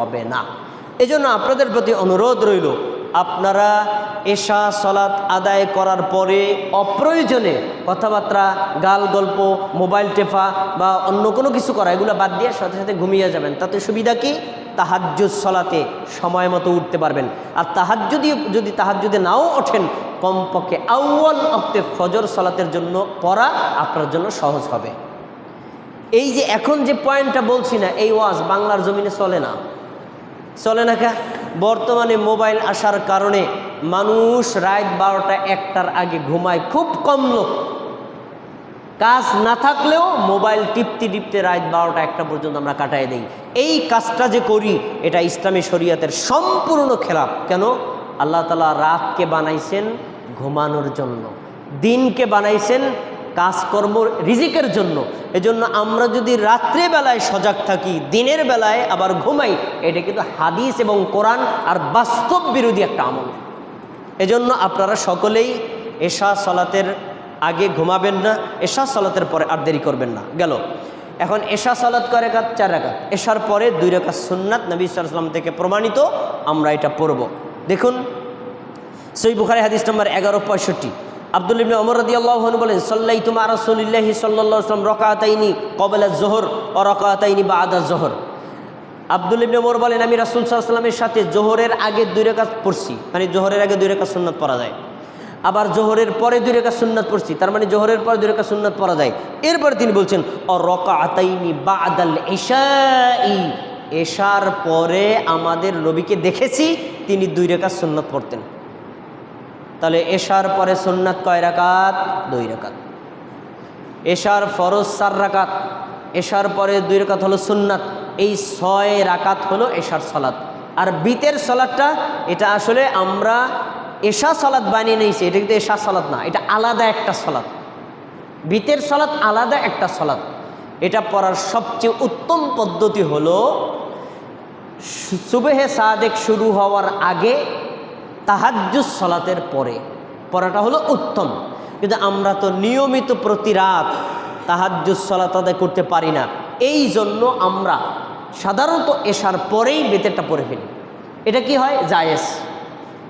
হবে না। এজন্য আপনাদের প্রতি অনুরোধ রইল, আপনারা এশা সলাৎ আদায় করার পরে অপ্রয়োজনে কথাবার্তা, গাল গল্প, মোবাইল টেফা বা অন্য কোনো কিছু করা, এগুলো বাদ দিয়ে সাথে সাথে ঘুমিয়ে যাবেন। তাতে সুবিধা কি? তাহাজ্জুদ সলাতে সময় মতো উঠতে পারবেন। আর তাহাজ্জুদি, যদি তাহাজ্জুদে নাও ওঠেন, কমপক্ষে আউ্য়াল অক্তে ফজর সলাতের জন্য পড়া আপনার জন্য সহজ হবে। এই যে এখন যে পয়েন্টটা বলছি না, এই ওয়াজ বাংলার জমিনে চলে না। চলে না কা? বর্তমানে মোবাইল আসার কারণে মানুষ রাত বারোটা একটার আগে ঘুমায়, খুব কম লোক। কাজ না থাকলেও মোবাইল টিপতে টিপতে রাত বারোটা একটা পর্যন্ত আমরা কাটাই দিই। এই কাজটা যে করি, এটা ইসলামী শরীয়তের সম্পূর্ণ খেলাপ। কেন? আল্লাহ তালা রাতকে বানাইছেন ঘুমানোর জন্য। দিনকে বানাইছেন কাজকর্ম রিজিকের জন্য। এজন্য আমরা যদি রাত্রেবেলায় সজাগ থাকি, দিনের বেলায় আবার ঘুমাই, এটা কিন্তু হাদিস এবং কোরআন আর বাস্তব বিরোধী একটা আমল। এজন্য আপনারা সকলেই এশা সলাতের আগে ঘুমাবেন না, এশা সলাতের পরে আর দেরি করবেন না। গেল। এখন এশা সলাত করে কাত চার রাকাত। এশার পরে দুই রেখা সুন্নাত নবী সাল্লাম থেকে প্রমাণিত, আমরা এটা পড়ব। দেখুন সই বুখারি হাদিস নম্বর এগারো পঁয়ষট্টি। আব্দুল ইবনে ওমর রাদিয়াল্লাহু আনহু বলেন সাল্লাই তুমা রাসূলুল্লাহি সাল্লাল্লাহু আলাইহি ওয়াসাল্লাম রাকাতাইনি ক্বাবলা যোহর ও রাকাতাইনি বাদা যোহর। আব্দুল ইবনে ওমর বলেন, আমি রাসূল আলাইহি সাথে জোহরের আগে দুই রাকাত পড়ছি মানে জোহরের আগে দুই রাকাত সুন্নাত পড়া যায়। আবার জোহরের পরে দুই রেখা সুন্নাত পড়ছি, তার মানে জোহরের পরে দুই রেখা সুন্নাত পড়া যায়। এরপরে তিনি বলছেন, অ রকা আতাইনি বা বাদাল এশাই এশার পরে আমাদের নবীকে দেখেছি, তিনি দুই রেখা সুন্নাত পড়তেন। তাহলে এশার পরে সুন্নাত কয় রাকাত? দুই রাকাত। এশার ফরজ চার রাকাত। এশার পরে দুই রাকাত হলো সুন্নাত। এই ছয় রাকাত হলো এশার সলাদ আর বিতের সলাদটা, এটা আসলে আমরা এশা সলাদ বানিয়ে নিয়েছি। এটা কিন্তু এশা সলাদ না, এটা আলাদা একটা সলাদ বিতের সলাদ আলাদা একটা সলাদ এটা পড়ার সবচেয়ে উত্তম পদ্ধতি হলো সুবেহে সাদেক শুরু হওয়ার আগে তাহাজ্জুদ সলাতের পরে। পড়াটা হলো উত্তম। কিন্তু আমরা তো নিয়মিত প্রতি রাত তাহাজ্জুদ সলাত আদায় করতে পারি না। এই জন্য আমরা সাধারণত এশার পরেই বেতেরটা পড়ে ফেলি। এটা কি হয়? জায়েজ।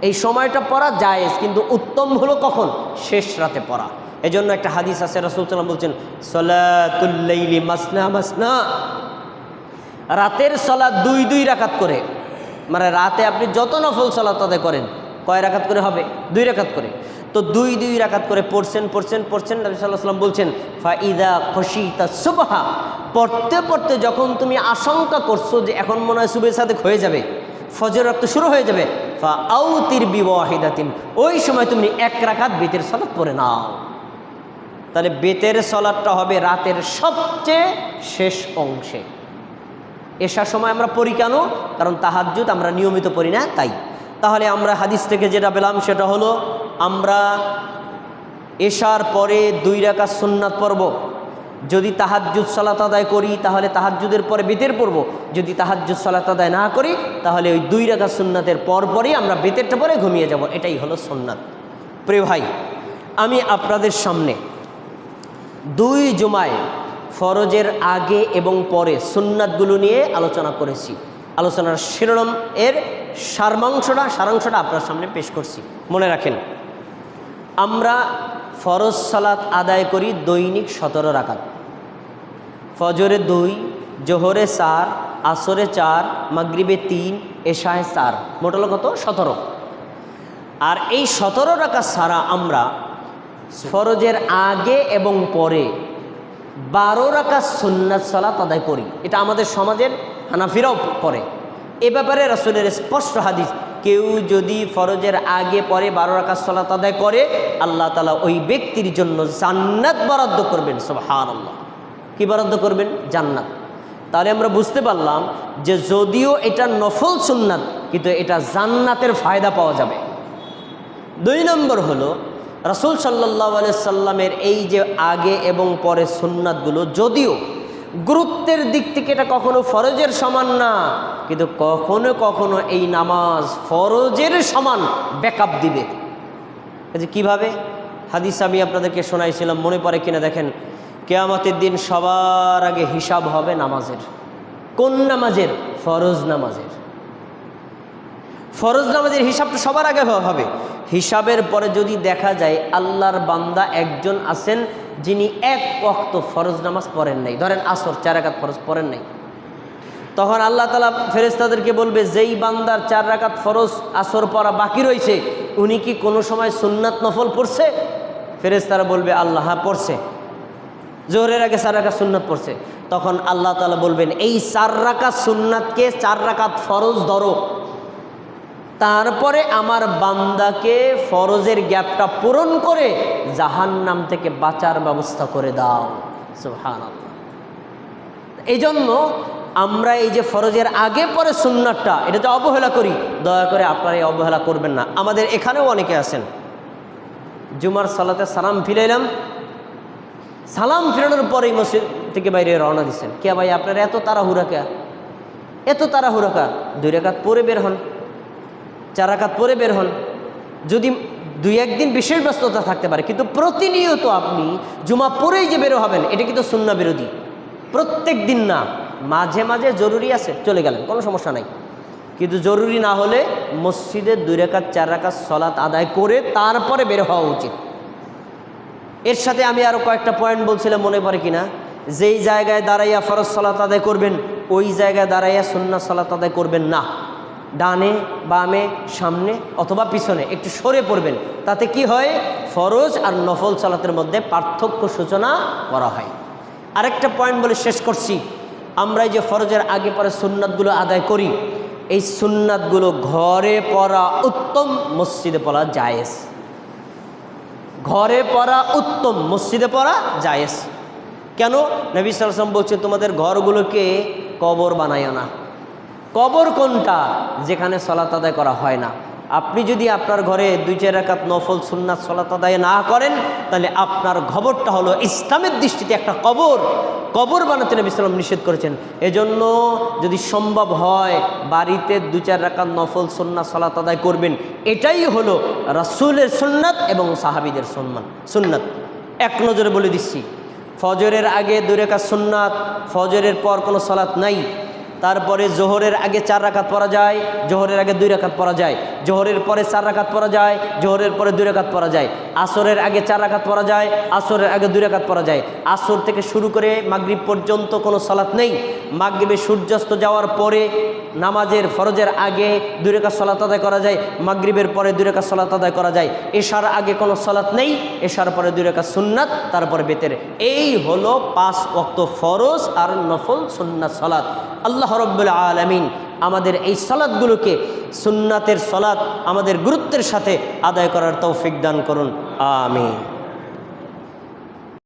এই সময়টা পড়া জায়েজ, কিন্তু উত্তম হলো কখন? শেষ রাতে পড়া। এই জন্য একটা হাদিস আছে, রসুল সাল্লাম বলছেন সলাতুল্লাইলি মাসনা মাসনা। রাতের সলাদ দুই দুই রাকাত করে। মানে রাতে আপনি যত নফল সলাত আদায় করেন কয় রাকাত করে হবে? দুই রাকাত করে। তো দুই দুই রাকাত করে পড়ছেন পড়ছেন পড়ছেন, নবী সাল্লাম বলছেন, ফাইদা খসিতা সুবাহা পড়তে পড়তে যখন তুমি আশঙ্কা করছ যে এখন মনে হয় সুবের সাথে হয়ে যাবে ফজর রক্ত শুরু হয়ে যাবে ফা আউতির বিবাহিদাতিন ওই সময় তুমি এক রাকাত বেতের সলাৎ পড়ে নাও। তাহলে বেতের সলাৎটা হবে রাতের সবচেয়ে শেষ অংশে। এসার সময় আমরা পড়ি কেন? কারণ তাহাজ্জুদ আমরা নিয়মিত পড়ি না, তাই। তাহলে আমরা হাদিস থেকে যেটা পেলাম সেটা হলো, আমরা এশার পরে দুই রাকা সুন্নাত পড়ব। যদি তাহাজ্জুদ সালাত আদায় করি, তাহলে তাহাজ্জুদের পরে বেতের পড়ব। যদি তাহাজ্জুদ সালাত আদায় না করি, তাহলে ওই দুই রাখা সুন্নাতের পর পরই আমরা বেতেরটা পরে ঘুমিয়ে যাব। এটাই হলো সুন্নাত। প্রিয় ভাই, আমি আপনাদের সামনে দুই জুমায় ফরজের আগে এবং পরে সুন্নাতগুলো নিয়ে আলোচনা করেছি। আলোচনার শিরোনাম এর সারমাংশটা সারাংশটা আপনার সামনে পেশ করছি। মনে রাখেন, আমরা ফরজ সালাত আদায় করি দৈনিক সতেরো রাকাত। ফজরে দুই, জোহরে চার, আসরে চার, মাগরিবে তিন, এশায় চার। মোট হলো কত? সতেরো। আর এই সতেরো রাকাত ছাড়া আমরা ফরজের আগে এবং পরে বারো রাকাত সুন্নাত সালাত আদায় করি। এটা আমাদের সমাজের হানাফিরাও করে এ ব্যাপারে রাসুলের স্পষ্ট হাদিস, কেউ যদি ফরজের আগে পরে বারো রাকাত সালাত আদায় করে, আল্লাহ তালা ওই ব্যক্তির জন্য জান্নাত বরাদ্দ করবেন সব হার আল্লাহ কী বরাদ্দ করবেন? জান্নাত। তাহলে আমরা বুঝতে পারলাম যে যদিও এটা নফল সুন্নাত, কিন্তু এটা জান্নাতের ফায়দা পাওয়া যাবে। দুই নম্বর হলো, রাসুল সাল্লাহ সাল্লামের এই যে আগে এবং পরে সুন্নাতগুলো, যদিও গুরুত্বের দিক থেকে এটা কখনো ফরজের সমান না কিন্তু কখনো কখনো এই নামাজ ফরজের সমান ব্যাকআপ দিবে। যে কীভাবে? হাদিস আমি আপনাদেরকে শোনাইছিলাম, মনে পড়ে কিনা দেখেন। কেয়ামতের দিন সবার আগে হিসাব হবে নামাজের। কোন নামাজের? ফরজ নামাজের। ফরজ নামাজের হিসাবটা সবার আগে হবে। হিসাবের পরে যদি দেখা যায় আল্লাহর বান্দা একজন আছেন, যিনি এক ওয়াক্ত ফরজ নামাজ পড়েন নাই। ধরেন আসর, চার রাকাত ফরজ পড়েন নাই। তখন আল্লাহ তালা ফেরেস্তাদেরকে বলবে, যেই বান্দার চার রাকাত ফরজ, আসর পড়া বাকি রয়েছে উনি কি কোনো সময় সুন্নাত নফল পড়ছে? ফেরেস্তারা বলবে, আল্লাহ হ্যাঁ পড়ছে। জোহরের আগে চার রাকাত সুন্নাত পড়ছে। তখন আল্লাহ তালা বলবেন, এই চার রাকাত সুন্নাতকে চার রাকাত ফরজ ধরো। তারপরে আমার বান্দাকে ফরজের গ্যাপটা পূরণ করে জাহান্নাম থেকে বাঁচার ব্যবস্থা করে দাও। সুহান এই জন্য আমরা এই যে ফরজের আগে পরে সুন্নাতটা এটা যে অবহেলা করি। দয়া করে আপনারা এই অবহেলা করবেন না। আমাদের এখানেও অনেকে আছেন। জুমার সালাতে সালাম ফিরাইলাম। সালাম ফিরানোর পরেই মসজিদ থেকে বাইরে রওনা দিচ্ছেন কে ভাই, আপনারা এত তাড়াহুড়া কে? এত তাড়াহুড়া কা? দুই রেখাত পরে বের হন। চার রাকাত পরে বের হন। যদি দুই একদিন বিশেষ ব্যস্ততা থাকতে পারে, কিন্তু প্রতিনিয়ত আপনি জুমা পরেই যে বেরো হবেন, এটা কিন্তু শূন্য বিরোধী। প্রত্যেক দিন না। মাঝে মাঝে জরুরি আছে, চলে গেলেন, কোনো সমস্যা নাই। কিন্তু জরুরি না হলে মসজিদে দুই রেখাত, চার রাকাত সলাৎ আদায় করে তারপরে বের হওয়া উচিত। এর সাথে আমি আরও কয়েকটা পয়েন্ট বলছিলাম, মনে পড়ে কিনা? যেই জায়গায় দাঁড়াইয়া ফরজ সলাত আদায় করবেন, ওই জায়গায় দাঁড়াইয়া সুন্না সলাত আদায় করবেন না। ডানে, বামে, সামনে অথবা পিছনে একটু সরে পড়বেন। তাতে কি হয়? ফরজ আর নফল সালাতের মধ্যে পার্থক্য সূচনা করা হয়। আরেকটা পয়েন্ট বলে শেষ করছি। আমরা যে ফরজের আগে পরে সুন্নাতগুলো আদায় করি, এই সুন্নাতগুলো ঘরে পড়া উত্তম মসজিদে পড়া জায়েজ। ঘরে পড়া উত্তম মসজিদে পড়া জায়েজ। কেন? নবী সালাম বলছে, তোমাদের ঘরগুলোকে কবর বানায় না। কবর কোনটা? যেখানে সলাত আদায় করা হয় না। আপনি যদি আপনার ঘরে দুই, চার রাকাত নফল সুন্নাত সলাত আদায় না করেন, তাহলে আপনার খবরটা হলো ইসলামের দৃষ্টিতে একটা কবর। কবর বানাতে নবী সালাম নিষেধ করেছেন। এজন্য যদি সম্ভব হয়, বাড়িতে দু চার রাকাত নফল সুন্নাত সলাত আদায় করবেন। এটাই হলো রাসূলের সুন্নাত এবং সাহাবিদের সম্মান সুন্নাত। এক নজরে বলে দিচ্ছি, ফজরের আগে দুই রেখাত সুন্নাত, ফজরের পর কোনো সলাৎ নাই। তারপরে জোহরের আগে চার রাকাত পরা যায়, জোহরের আগে দুই রাকাত পরা যায়। জোহরের পরে চার রাকাত পরা যায়, জোহরের পরে দুই রাকাত পরা যায়। আসরের আগে চার রাকাত পরা যায়, আসরের আগে দুই রাকাত পরা যায়। আসর থেকে শুরু করে মাগরিব পর্যন্ত কোনো সলাৎ নেই। মাগরিবে সূর্যাস্ত যাওয়ার পরে নামাজের ফরজের আগে দুই রেখা সলাত আদায় করা যায়, মাগরিবের পরে দুই রেখা সলাত আদায় করা যায়। এশার আগে কোনো সলাৎ নেই, এশার পরে দুই রেখা সুন্নাত, তারপরে বেতের। এই হলো পাঁচ ওয়াক্ত ফরজ আর নফল সুন্নাত সলাৎ আল্লাহ রব্বুল আলমিন আমাদের এই সলাদগুলোকে সুন্নাতের সলাদ আমাদের গুরুত্বের সাথে আদায় করার তৌফিক দান করুন আমিন।